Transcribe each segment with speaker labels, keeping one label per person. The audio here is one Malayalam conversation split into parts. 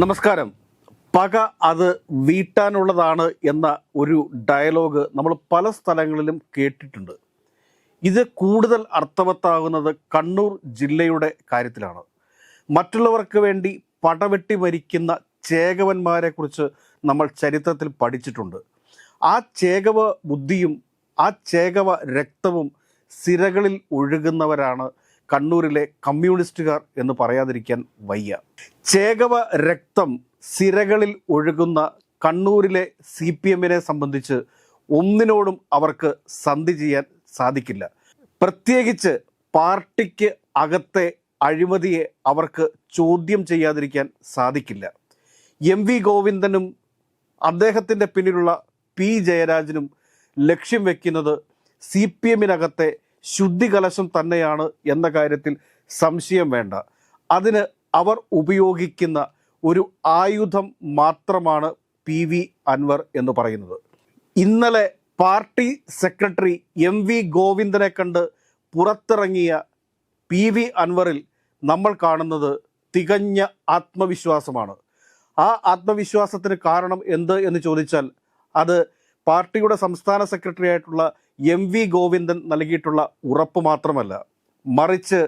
Speaker 1: നമസ്കാരം. പക അത് വീട്ടാനുള്ളതാണ് എന്ന ഒരു ഡയലോഗ് നമ്മൾ പല സ്ഥലങ്ങളിലും കേട്ടിട്ടുണ്ട്. ഇത് കൂടുതൽ അർത്ഥവത്താകുന്നത് കണ്ണൂർ ജില്ലയുടെ കാര്യത്തിലാണ്. മറ്റുള്ളവർക്ക് വേണ്ടി പടവെട്ടി മരിക്കുന്ന ചേകവന്മാരെ കുറിച്ച് നമ്മൾ ചരിത്രത്തിൽ പഠിച്ചിട്ടുണ്ട്. ആ ചേകവ ബുദ്ധിയും ആ ചേകവ രക്തവും സിരകളിൽ ഒഴുകുന്നവരാണ് കണ്ണൂരിലെ കമ്മ്യൂണിസ്റ്റുകാർ എന്ന് പറയാതിരിക്കാൻ വയ്യ. ചേകവ രക്തം സിരകളിൽ ഒഴുകുന്ന കണ്ണൂരിലെ സി പി എമ്മിനെ സംബന്ധിച്ച് ഒന്നിനോടും അവർക്ക് സന്ധി ചെയ്യാൻ സാധിക്കില്ല. പ്രത്യേകിച്ച് പാർട്ടിക്ക് അകത്തെ അഴിമതിയെ അവർക്ക് ചോദ്യം ചെയ്യാതിരിക്കാൻ സാധിക്കില്ല. എം വി ഗോവിന്ദനും അദ്ദേഹത്തിന്റെ പിന്നിലുള്ള പി ജയരാജനും ലക്ഷ്യം വെക്കുന്നത് സി പി എമ്മിനകത്തെ ശുദ്ധികലശം തന്നെയാണ് എന്ന കാര്യത്തിൽ സംശയം വേണ്ട. അതിന് അവർ ഉപയോഗിക്കുന്ന ഒരു ആയുധം മാത്രമാണ് പി വി അൻവർ എന്ന് പറയുന്നത്. ഇന്നലെ പാർട്ടി സെക്രട്ടറി എം വി ഗോവിന്ദനെ കണ്ട് പുറത്തിറങ്ങിയ പി വി അൻവറിൽ നമ്മൾ കാണുന്നത് തികഞ്ഞ ആത്മവിശ്വാസമാണ്. ആ ആത്മവിശ്വാസത്തിന് കാരണം എന്ത് എന്ന് ചോദിച്ചാൽ അത് പാർട്ടിയുടെ സംസ്ഥാന സെക്രട്ടറി ആയിട്ടുള്ള എം വി ഗോവിന്ദൻ നൽകിയിട്ടുള്ള ഉറപ്പ് മാത്രമല്ല മറിച്ച്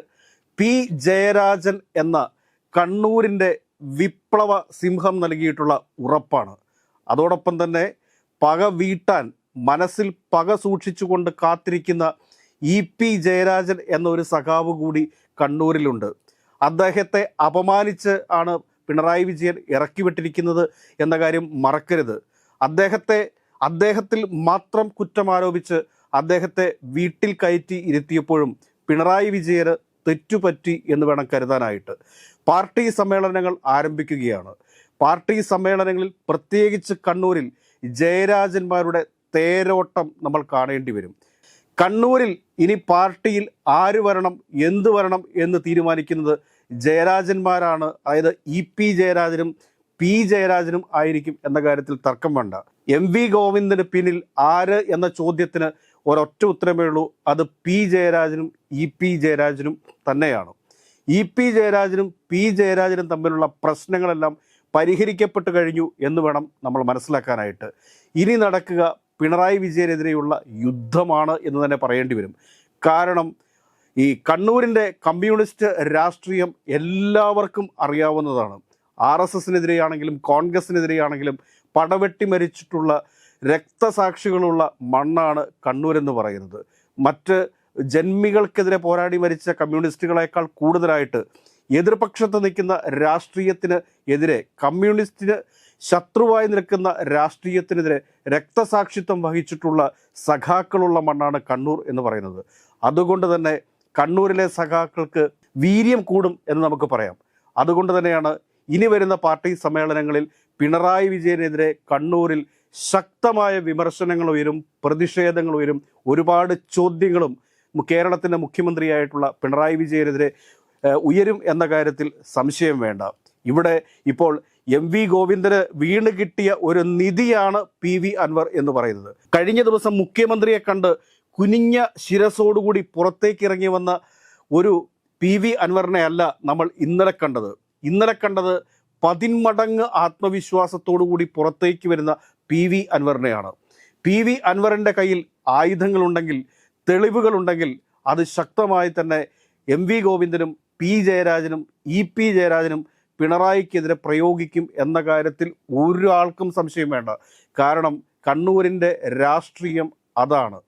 Speaker 1: പി ജയരാജൻ എന്ന കണ്ണൂരിന്റെ വിപ്ലവ സിംഹം നൽകിയിട്ടുള്ള ഉറപ്പാണ്. അതോടൊപ്പം തന്നെ പക വീട്ടാൻ മനസ്സിൽ പക സൂക്ഷിച്ചുകൊണ്ട് കാത്തിരിക്കുന്ന ഇ പി ജയരാജൻ എന്നൊരു സഖാവ് കൂടി കണ്ണൂരിലുണ്ട്. അദ്ദേഹത്തെ അപമാനിച്ച് ആണ് പിണറായി വിജയൻ ഇറക്കിവിട്ടിരിക്കുന്നത് എന്ന കാര്യം മറക്കരുത്. അദ്ദേഹത്തെ അദ്ദേഹത്തിൽ മാത്രം കുറ്റം ആരോപിച്ച് അദ്ദേഹത്തെ വീട്ടിൽ കയറ്റി ഇരുത്തിയപ്പോഴും പിണറായി വിജയന് തെറ്റുപറ്റി എന്ന് വേണം കരുതാനായിട്ട്. പാർട്ടി സമ്മേളനങ്ങൾ ആരംഭിക്കുകയാണ്. പാർട്ടി സമ്മേളനങ്ങളിൽ പ്രത്യേകിച്ച് കണ്ണൂരിൽ ജയരാജന്മാരുടെ തേരോട്ടം നമ്മൾ കാണേണ്ടി വരും. കണ്ണൂരിൽ ഇനി പാർട്ടിയിൽ ആര് വരണം എന്ത് വരണം എന്ന് തീരുമാനിക്കുന്നത് ജയരാജന്മാരാണ്. അതായത് ഇ പി ജയരാജനും പി ജയരാജനും ആയിരിക്കും എന്ന കാര്യത്തിൽ തർക്കം വേണ്ട. എം വി ഗോവിന്ദന് പിന്നിൽ ആര് എന്ന ചോദ്യത്തിന് ഒരൊറ്റ ഉത്തരമേ ഉള്ളൂ. അത് പി ജയരാജനും ഇ പി ജയരാജനും തന്നെയാണ്. ഇ പി ജയരാജനും പി ജയരാജനും തമ്മിലുള്ള പ്രശ്നങ്ങളെല്ലാം പരിഹരിക്കപ്പെട്ടു കഴിഞ്ഞു എന്ന് വേണം നമ്മൾ മനസ്സിലാക്കാനായിട്ട്. ഇനി നടക്കുക പിണറായി വിജയനെതിരെയുള്ള യുദ്ധമാണ് എന്ന് തന്നെ പറയേണ്ടി വരും. കാരണം ഈ കണ്ണൂരിന്റെ കമ്മ്യൂണിസ്റ്റ് രാഷ്ട്രീയം എല്ലാവർക്കും അറിയാവുന്നതാണ്. ആർ എസ് എസിനെതിരെയാണെങ്കിലും കോൺഗ്രസിനെതിരെയാണെങ്കിലും പടവെട്ടി മരിച്ചിട്ടുള്ള രക്തസാക്ഷികളുള്ള മണ്ണാണ് കണ്ണൂരെന്ന് പറയുന്നത്. മറ്റ് ജന്മികൾക്കെതിരെ പോരാടി മരിച്ച കമ്മ്യൂണിസ്റ്റുകളേക്കാൾ കൂടുതലായിട്ട് എതിർപക്ഷത്ത് നിൽക്കുന്ന രാഷ്ട്രീയത്തിന് എതിരെ കമ്മ്യൂണിസ്റ്റിന് ശത്രുവായി നിൽക്കുന്ന രാഷ്ട്രീയത്തിനെതിരെ രക്തസാക്ഷിത്വം വഹിച്ചിട്ടുള്ള സഖാക്കളുള്ള മണ്ണാണ് കണ്ണൂർ എന്ന് പറയുന്നത്. അതുകൊണ്ട് തന്നെ കണ്ണൂരിലെ സഖാക്കൾക്ക് വീര്യം കൂടും എന്ന് നമുക്ക് പറയാം. അതുകൊണ്ട് തന്നെയാണ് ഇനി വരുന്ന പാർട്ടി സമ്മേളനങ്ങളിൽ പിണറായി വിജയനെതിരെ കണ്ണൂരിൽ ശക്തമായ വിമർശനങ്ങൾ ഉയരും പ്രതിഷേധങ്ങൾ ഉയരും ഒരുപാട് ചോദ്യങ്ങളും കേരളത്തിന്റെ മുഖ്യമന്ത്രിയായിട്ടുള്ള പിണറായി വിജയനെതിരെ ഉയരും എന്ന കാര്യത്തിൽ സംശയം വേണ്ട. ഇവിടെ ഇപ്പോൾ എം വി ഗോവിന്ദന് വീണ് കിട്ടിയ ഒരു നിധിയാണ് പി വി അൻവർ എന്ന് പറയുന്നത്. കഴിഞ്ഞ ദിവസം മുഖ്യമന്ത്രിയെ കണ്ട് കുനിഞ്ഞ ശിരസോടുകൂടി പുറത്തേക്ക് ഇറങ്ങി വന്ന ഒരു പി വി അൻവറിനെ അല്ല നമ്മൾ ഇന്നലെ കണ്ടത്. ഇന്നലെ കണ്ടത് പതിന്മടങ്ങ് ആത്മവിശ്വാസത്തോടു കൂടി പുറത്തേക്ക് വരുന്ന പി വി അൻവറിനെയാണ്. പി വി അൻവറിന്റെ കയ്യിൽ ആയുധങ്ങളുണ്ടെങ്കിൽ തെളിവുകളുണ്ടെങ്കിൽ അത് ശക്തമായി തന്നെ എം വി ഗോവിന്ദനും പി ജയരാജനും ഇ പി ജയരാജനും പിണറായിക്കെതിരെ പ്രയോഗിക്കും എന്ന കാര്യത്തിൽ ഒരാൾക്കും സംശയം വേണ്ട. കാരണം കണ്ണൂരിന്റെ രാഷ്ട്രീയം അതാണ്.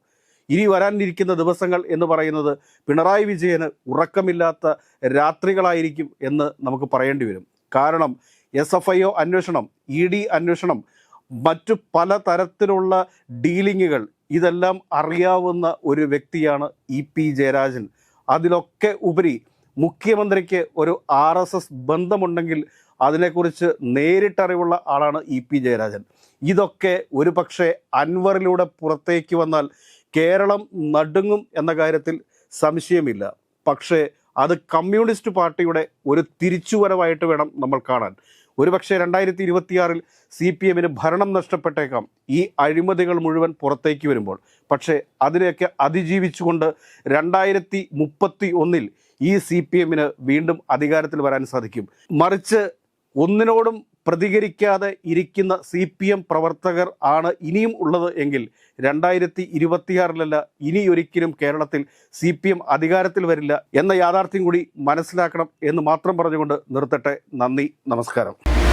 Speaker 1: ഇനി വരാനിരിക്കുന്ന ദിവസങ്ങൾ എന്ന് പറയുന്നത് പിണറായി വിജയന് ഉറക്കമില്ലാത്ത രാത്രികളായിരിക്കും എന്ന് നമുക്ക് പറയേണ്ടി വരും. കാരണം എസ് എഫ് ഐ ഒ അന്വേഷണം ഇ ഡി അന്വേഷണം മറ്റു പല തരത്തിലുള്ള ഡീലിങ്ങുകൾ. ഇതെല്ലാം അറിയാവുന്ന ഒരു വ്യക്തിയാണ് ഇ പി ജയരാജൻ. അതിലൊക്കെ ഉപരി മുഖ്യമന്ത്രിക്ക് ഒരു ആർ എസ് എസ് ബന്ധമുണ്ടെങ്കിൽ അതിനെക്കുറിച്ച് നേരിട്ടറിവുള്ള ആളാണ് ഇ പി ജയരാജൻ. ഇതൊക്കെ ഒരു പക്ഷേ അൻവറിലൂടെ പുറത്തേക്ക് വന്നാൽ കേരളം നടുങ്ങും എന്ന കാര്യത്തിൽ സംശയമില്ല. പക്ഷേ അത് കമ്മ്യൂണിസ്റ്റ് പാർട്ടിയുടെ ഒരു തിരിച്ചുവരവായിട്ട് വേണം നമ്മൾ കാണാൻ. ഒരുപക്ഷെ രണ്ടായിരത്തി ഇരുപത്തിയാറിൽ സി പി എമ്മിന് ഭരണം നഷ്ടപ്പെട്ടേക്കാം. ഈ അഴിമതികൾ മുഴുവൻ പുറത്തേക്ക് വരുമ്പോൾ. പക്ഷേ അതിനെയൊക്കെ അതിജീവിച്ചുകൊണ്ട് രണ്ടായിരത്തി മുപ്പത്തി ഒന്നിൽ ഈ സി പി എമ്മിന് വീണ്ടും അധികാരത്തിൽ വരാൻ സാധിക്കും. മറിച്ച് ഒന്നിനോടും പ്രതികരിക്കാതെ ഇരിക്കുന്ന സി പി എം പ്രവർത്തകർ ആണ് ഇനിയും ഉള്ളത് എങ്കിൽ രണ്ടായിരത്തി ഇരുപത്തിയാറിലല്ല ഇനിയൊരിക്കലും കേരളത്തിൽ സി പി എം അധികാരത്തിൽ വരില്ല എന്ന യാഥാർത്ഥ്യം കൂടി മനസ്സിലാക്കണം എന്ന് മാത്രം പറഞ്ഞുകൊണ്ട് നിർത്തട്ടെ. നന്ദി. നമസ്കാരം.